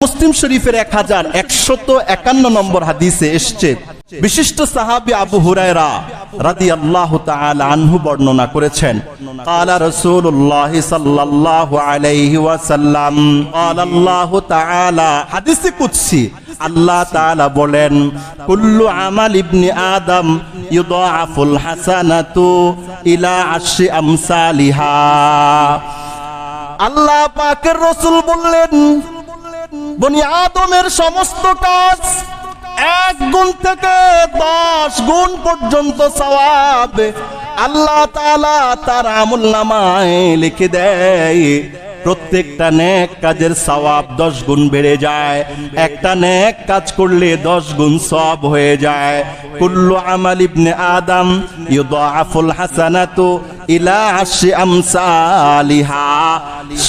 মুসলিম শরীফের এক হাজার একশত একান্ন নম্বর হাদিসে এসছে বিশিষ্ট সাহাবি আবু হুরায়রা রাদি আল্লাহ আনহু বর্ণনা করেছেন قال رسول الله صلى الله عليه وسلم قال الله تعالى হাদিসে কুদসি আল্লাহ তাআলা বলেন কুল্লু আমাল ইবনি আদম ইউদাআফুল হাসানাতু ইলা আশরি আমসালিহা আল্লাহ পাকের রসুল বললেন বনি আদমের সমস্ত কাজ এক গুণ থেকে দশ গুণ পর্যন্ত সওয়াব। আল্লাহ তালা তার আমল নামায় লিখে দেয়। প্রত্যেকটা নেক কাজের সওয়াব দশ গুণ বেড়ে যায়। একটা নেক কাজ করলে দশ গুণ সব হয়ে যায়। কুল্লু আমাল ইবনে আদম ইউদাআফুল হাসানাতু ইলা আশি আমসালিহা।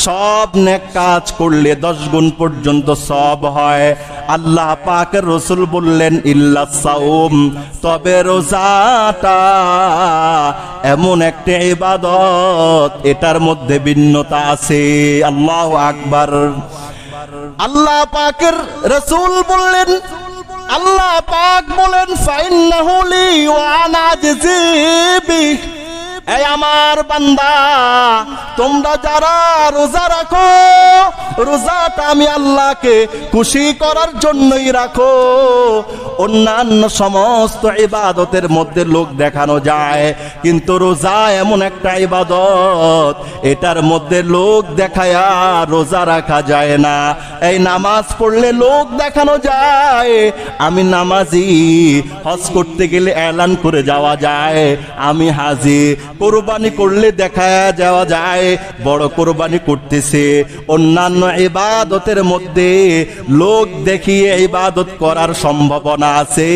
সব নেক কাজ করলে দশ গুণ পর্যন্ত সব হয়। আল্লাহ পাকের রসুল বললেন, ইল্লা সাউম তবে রোজাটা এমন একটা ইবাদত, এটার মধ্যে ভিন্নতা আছে। আল্লাহ আকবার আল্লাহ পাকের রসুল বললেন, আল্লাহ পাক বলেন ফাইন্নাহুলি লি ওয়া আনা আজজি বিহি। আমার বান্দা, তোমরা যারা রোজা রাখো, রোজাটা আমি আল্লাহকে খুশি করার জন্যই রাখো। অন্যান্য সমস্ত ইবাদতের মধ্যে লোক দেখানো যায়, কিন্তু রোজা এমন একটা ইবাদত, এটার মধ্যে লোক দেখায়া রোজা রাখা যায় না। এই নামাজ পড়লে লোক দেখানো যায়, আমি নামাজি, হজ করতে গেলে এলান করে যাওয়া যায়, আমি হাজি কোরবানি করলে দেখা যাওয়া যায়, বড় কোরবানি করতেছে। অন্যান্য ইবাদতের মধ্যে লোক দেখিয়ে ইবাদত করার সম্ভাবনা আছে,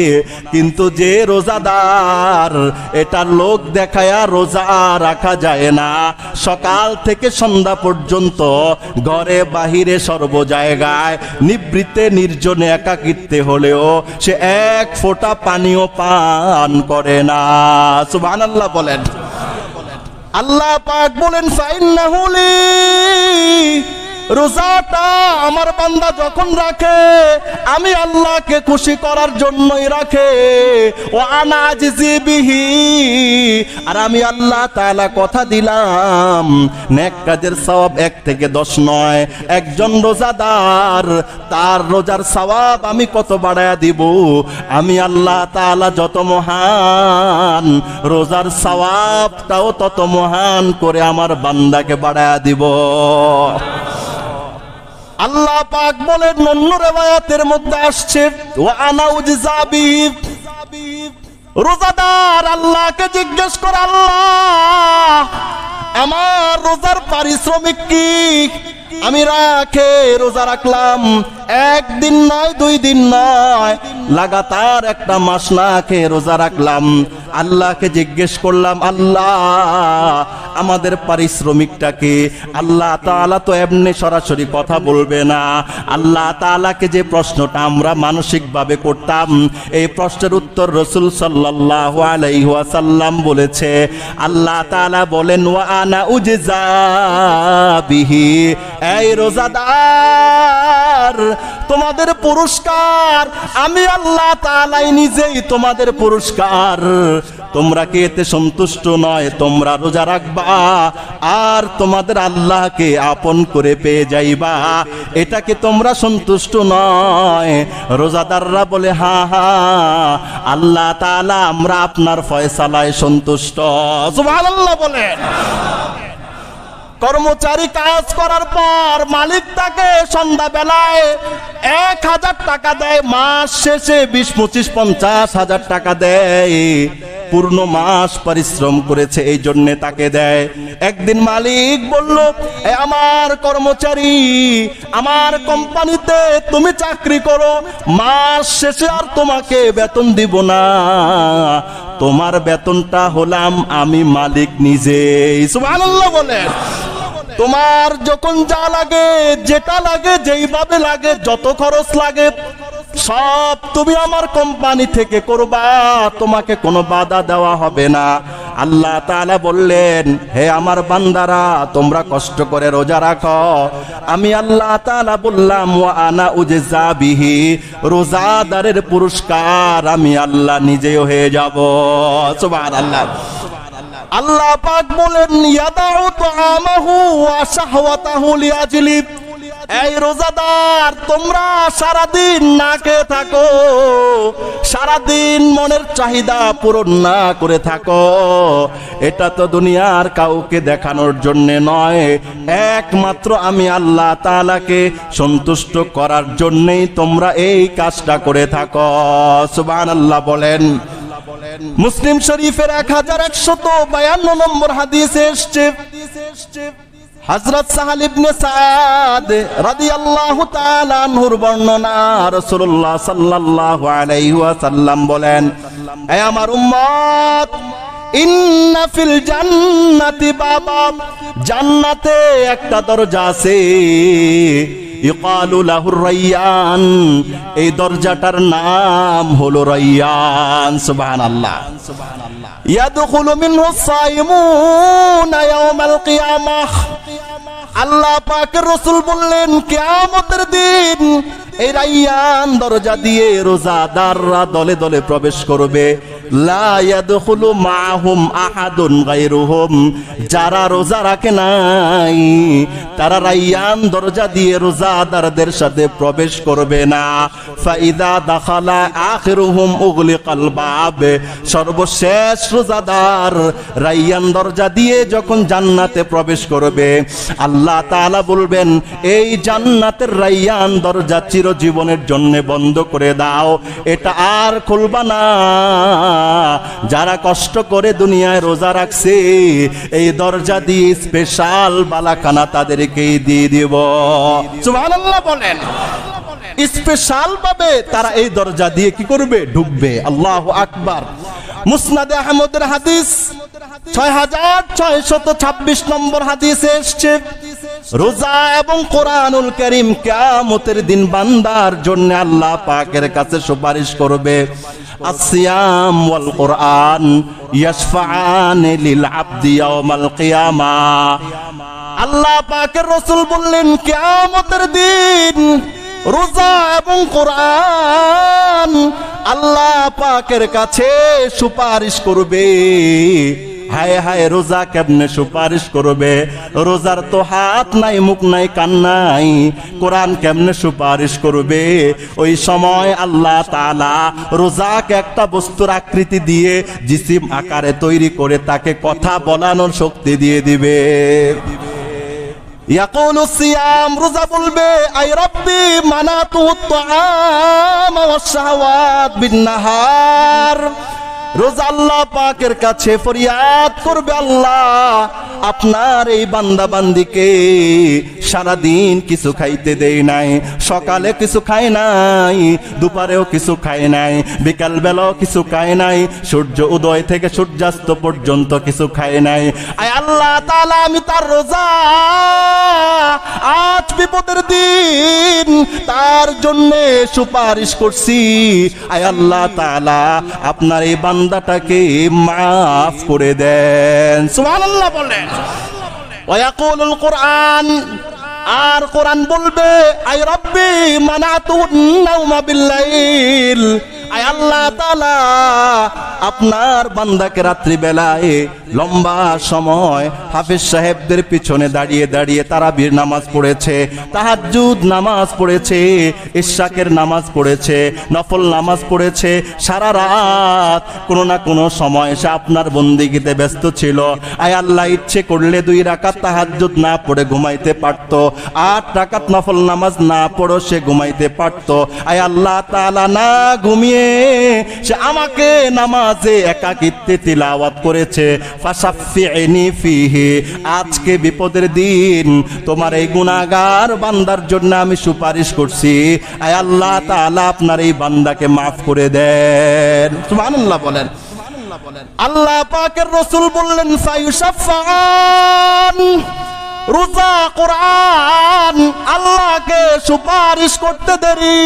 কিন্তু যে রোজাদার, এটা লোক দেখায়া রোজা রাখা যায় না। সকাল থেকে সন্ধ্যা পর্যন্ত ঘরে বাহিরে সর্ব জায়গায় নিবৃত্তে নির্জনে, একাকিত্বে হলেও সে এক ফোঁটা পানীয় পান করে না। সুবহানাল্লাহ বলেন। আল্লাহ পাক বলেন ফাইন্নাহু লি রোজাটা আমার বান্দা যখন রাখে, আমি আল্লাহকে খুশি করার জন্যই রাখে। ও আনাজি বিহি, আর আমি আল্লাহ তাআলা কথা দিলাম, নেক কাজের সওয়াব এক থেকে দশ নয়। একজন রোজাদার, তার রোজার সওয়াব আমি কত বাড়ায়া দিব? আমি আল্লাহ তাআলা যত মহান, রোজার সওয়াবটাও তত মহান করে আমার বান্দাকে বাড়ায়া দিব। আল্লাহ পাক বলেন, অন্য রেবায়াতের মধ্যে আসছে রোজাদার আল্লাহকে জিজ্ঞেস করে, আল্লাহ, আমার রোজার পারিশ্রমিক কি? আমি রাখে, রোজা রাখলাম। একদিন নয়, দুই দিন নয়। লাগাতার একটা মাস না খেয়ে রোজা রাখলাম। আল্লাহকে জিজ্ঞেস করলাম, আল্লাহ, আমাদের পারিশ্রমিকটাকে আল্লাহ তাআলা তো এমনি সরাসরি কথা বলবে না। আল্লাহ তাআলাকে যে প্রশ্নটা আমরা মানসিকভাবে করতাম, এই প্রশ্নের উত্তর রসুল সাল্লাল্লাহু আলাইহি ওয়াসাল্লাম বলেছে, আল্লাহ তাআলা বলেন, ওয়া আনা উজজা বিহি, এই রোজাদার তোমাদের পুরস্কার। আমি আল্লাহ তালাই নিজেই তোমাদের পুরস্কার। তোমরা কি এতে সন্তুষ্ট নয়? তোমরা রোজা রাখবা। আর তোমাদের আল্লাহকে আপন করে পেয়ে যাইবা। এটাকে তোমরা সন্তুষ্ট নয়? রোজাদাররা বলে, হা হা, আল্লাহ তালা আমরা আপনার ফয়সালায় সন্তুষ্ট। বলেন। কর্মচারী কাজ করার পর মালিক তাকে সন্ধ্যা বেলায় এক হাজার টাকা দেয়, মাস শেষে বিশ, পঁচিশ, পঞ্চাশ হাজার টাকা দেয়। পূর্ণ মাস পরিশ্রম করেছে, এই জন্য তাকে দেয়। একদিন মালিক বলল, "এ আমার কর্মচারী, আমার কোম্পানিতে তুমি চাকরি করো, মাস শেষে আর তোমাকে বেতন দিব না। তোমার বেতনটা হলাম আমি মালিক নিজেই। সুবহানাল্লাহ বলেন তোমার যখন যা লাগে, যেটা লাগে, যেইভাবে লাগে, যত খরচ লাগে, সব তুমি আমার কোম্পানি থেকে করবা, তোমাকে কোনো বাধা দেওয়া হবে না। আল্লাহ তাআলা বললেন, হে আমার বান্দারা, তোমরা কষ্ট করে রোজা রাখো। আমি আল্লাহ তাআলা বললাম, ওয়া আনা উজজা বিহি, রোজাদারের পুরস্কার আমি আল্লাহ নিজেও হয়ে যাব। আল্লাহ পাক বলেন, ইয়াদাউ তাআমাহু ওয়া শাহওয়াতাহু লিআজলি এই রোজাদার, তোমরা সারাদিন না খেয়ে থাকো। সারাদিন মনের চাহিদা পূরণ না করে থাকো। এটা তো দুনিয়ার কাউকে দেখানোর জন্য নয়। একমাত্র আমি আল্লাহ তাআলাকে সন্তুষ্ট করার জন্যই তোমরা এই কাজটা করে থাকো। সুবহানাল্লাহ বলেন। মুসলিম শরীফের এক হাজার একশত বায়ান্ন নম্বর হাদিসে এসছে। হযরত সাহাল ইবনে সাদ রাদিয়াল্লাহু তাআলা আনহুর বর্ণনা রাসূলুল্লাহ সাল্লাল্লাহু আলাইহি ওয়াসাল্লাম বলেন হে আমার উম্মত, ইন্না ফিল জান্নাতি বাবা, জান্নাতে একটা দরজা আছে। এই দরজাটার নাম হলো রাইয়ান সুবহানাল্লাহ। কিয়ামাহ। আল্লাহ পাকের রসুল বললেন কিয়ামতের দিন এই রাইয়ান দরজা দিয়ে রোজাদাররা দলে দলে প্রবেশ করবে। যারা রোজা রাখে নাই, তারা রাইয়ান দরজা দিয়ে রোজাদারদের সাথে প্রবেশ করবে না। ফাইদা দাখালা আখিরুহুম উগলিকাল বাব, সর্বশেষ রোজাদার রাইয়ান দরজা দিয়ে যখন জান্নাতে প্রবেশ করবে, আল্লাহ তাআলা বলবেন, এই জান্নাতের রাইয়ান দরজা চিরজীবনের জন্য বন্ধ করে দাও। এটা আর খুলবা না। যারা কষ্ট করে দুনিয়ায় রোজা রাখছে এই দরজা দিয়ে স্পেশাল বালাখানা তাদেরকে দিয়ে দিব। সুবহানাল্লাহ বলেন। স্পেশাল ভাবে তারা এই দরজা দিয়ে কি করবে? ঢুকবে। আল্লাহ আকবার। মুসনাদে আহমদের হাদিস ছয় হাজার ছয়শত ছাব্বিশ নম্বর হাদিসে এসছে। রোজা এবং কোরআনুল করিম কিয়ামতের দিন বান্দার জন্য আল্লাহ পাকের কাছে সুপারিশ করবে। আসিয়াম ওয়াল কোরআন ইয়াশফাআন লিল আবদি ইয়াউমাল কিয়ামা। আল্লাহ পাকের রসুল বললেন, কিয়ামতের দিন রোজা এবং কোরআন আল্লাহ পাকের কাছে সুপারিশ করবে। হায় হায় রোজা কেমনে সুপারিশ করবে রোজার তো হাত নাই মুখ নাই কান নাই কোরআন কেমনে সুপারিশ করবে ওই সময় আল্লাহ তাআলা রোজাকে একটা বস্তুর আকৃতি দিয়ে জিসিম আকারে তৈরি করে তাকে কথা বলানোর শক্তি দিয়ে দিবে يقول الصيام রোজা বলবে আই রব্বি মানাতু الطعام والشهوات بالنهار রোজা আল্লাহ পাকের কাছে ফরিয়াদ করবে আল্লাহ। আপনার এই বান্দা বান্দিকে সারাদিন কিছু খাইতে দেই নাই, সকালে কিছু খায় নাই, দুপারেও কিছু খায় নাই বিকাল বেলাও কিছু খায় নাই, সূর্য উদয় থেকে সূর্যাস্ত পর্যন্ত কিছু খায় নাই। আয় আল্লাহ তাআলা, আমি তার রোজা আজ বিপদের দিন তার জন্য সুপারিশ করছি। আয় আল্লাহ তাআলা, আপনার এই বান্দাটাকে মাফ করে দেন। সুবহানাল্লাহ বলেন ওয়াকুলুল কোরআন, আর কোরআন বলবে, আই রব্বি মানাতুন নাওমা বিল্লাইল আয় আল্লাহ তাআলা, আপনার বান্দাকে রাত্রি বেলায় লম্বা সময় হাফিজ সাহেবদের পিছনে দাঁড়িয়ে দাঁড়িয়ে তারাবির নামাজ পড়েছে, তাহাজ্জুদ নামাজ পড়েছে ইশাকের নামাজ পড়েছে, নফল নামাজ পড়েছে, সারা রাত কোনো না কোনো সময় সে আপনার বন্দিগিতে ব্যস্ত ছিল। আয় আল্লাহ, ইচ্ছে করলে দুই রাকাত তাহাজ্জুদ না পড়ে ঘুমাইতে পারতো, আট রাকাত নফল নামাজ না পড়ো সে ঘুমাইতে পারতো। আয় আল্লাহ তালা না ঘুমিয়ে সে আমাকে নামাজে একাকিত্বে তিলাওয়াত করেছে। আজকে বিপদের দিন, তোমার এই গুনাহগার বান্দার জন্য আমি সুপারিশ করছি। আয় আল্লাহ তাআলা আপনার এই বান্দাকে মাফ করে দেন। বলেন। আল্লাহ পাকের রসুল বললেন রোজা কোরআন, আল্লাহকে সুপারিশ করতে দেরি।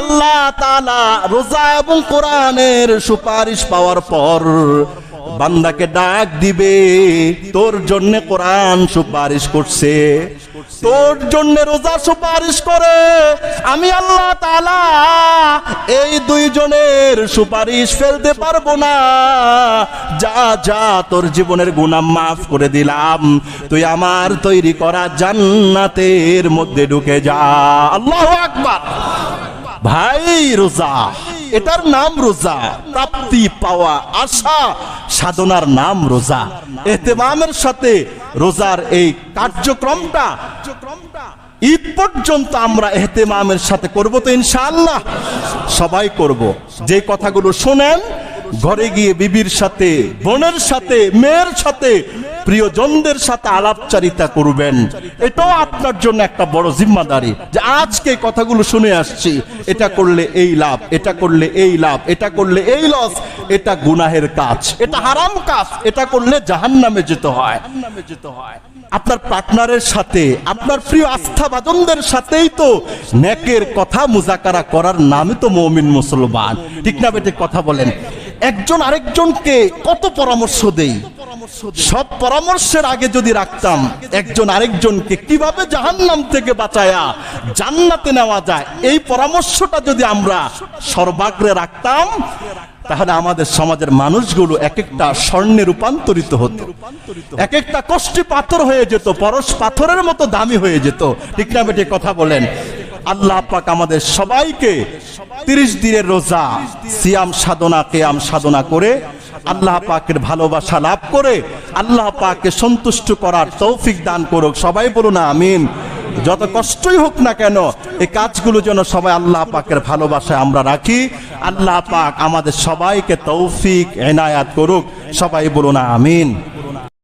আল্লাহ তাআলা রোজা এবং কোরআনের সুপারিশ পাওয়ার পর বান্দাকে ডাক দিবে, তোর জন্য কোরআন সুপারিশ করছে, তোর জন্য রোজা সুপারিশ করে, আমি আল্লাহ তাআলা এই দুইজনের সুপারিশ ফেলতে পারব না। যা যা তোর জীবনের গুনাহ মাফ করে দিলাম, তুই আমার তৈরি করা জান্নাতের মধ্যে ঢুকে যা। আল্লাহ আকবার। ভাই রোজা, এটার নাম রোজা, প্রাপ্তি, পাওয়া, আশা, সাধনার নাম রোজা। এতেমামের সাথে রোজার এই কার্যক্রমটা ঈদ পর্যন্ত আমরা এহতেমামের সাথে করব তো ইনশাআল্লাহ। সবাই করব। যে কথাগুলো শোনেন ঘরে গিয়ে বিবির সাথে, বোনের সাথে, মেয়ের সাথে প্রিয়জনদের সাথে আলাপচারিতা করবেন। এটাও আপনার জন্য একটা বড় জিম্মাদারি যে আজকে কথাগুলো শুনে আসছি, এটা করলে এই লাভ, এটা করলে এই লাভ, এটা করলে এই লস এটা গুনাহের কাজ, এটা হারাম কাজ, এটা করলে জাহান্নামে যেতে হয়। যেতে হয় আপনার পার্টনারের সাথে, আপনার প্রিয় আস্থাভাজনদের সাথেই তো নেকের কথা মুজাকারা করার নামই তো মমিন মুসলমান। ঠিক না বেটে, কথা বলেন। একজন আরেকজনকে কত পরামর্শ দেই? সব পরামর্শের আগে যদি রাখতাম, একজন আরেকজনকে কীভাবে জাহান্নাম থেকে বাঁচায়া জান্নাতে নেওয়া যায়? এই পরামর্শটা যদি আমরা সর্বাগ্রে রাখতাম, তাহলে আমাদের সমাজের মানুষগুলো এক একটা স্বর্ণে রূপান্তরিত হতো। এক একটা কষ্টি পাথর হয়ে যেত, পরশ পাথরের মতো দামি হয়ে যেত। ঠিক না কথা বলেন। আল্লাহ পাক আমাদের সবাইকে তিরিশ দিনের রোজা, সিয়াম, সাধনা, কেয়াম, সাধনা করে আল্লাহ পাকের ভালোবাসা লাভ করে আল্লাহ পাককে সন্তুষ্ট করার তৌফিক দান করুক। সবাই বলুন আমিন। যত কষ্টই হোক না কেন, এই কাজগুলো যেন সবাই আল্লাহ পাকের ভালোবাসায় আমরা রাখি। আল্লাহ পাক আমাদের সবাইকে তৌফিক, এনায়াত করুক। সবাই বলুন আমিন।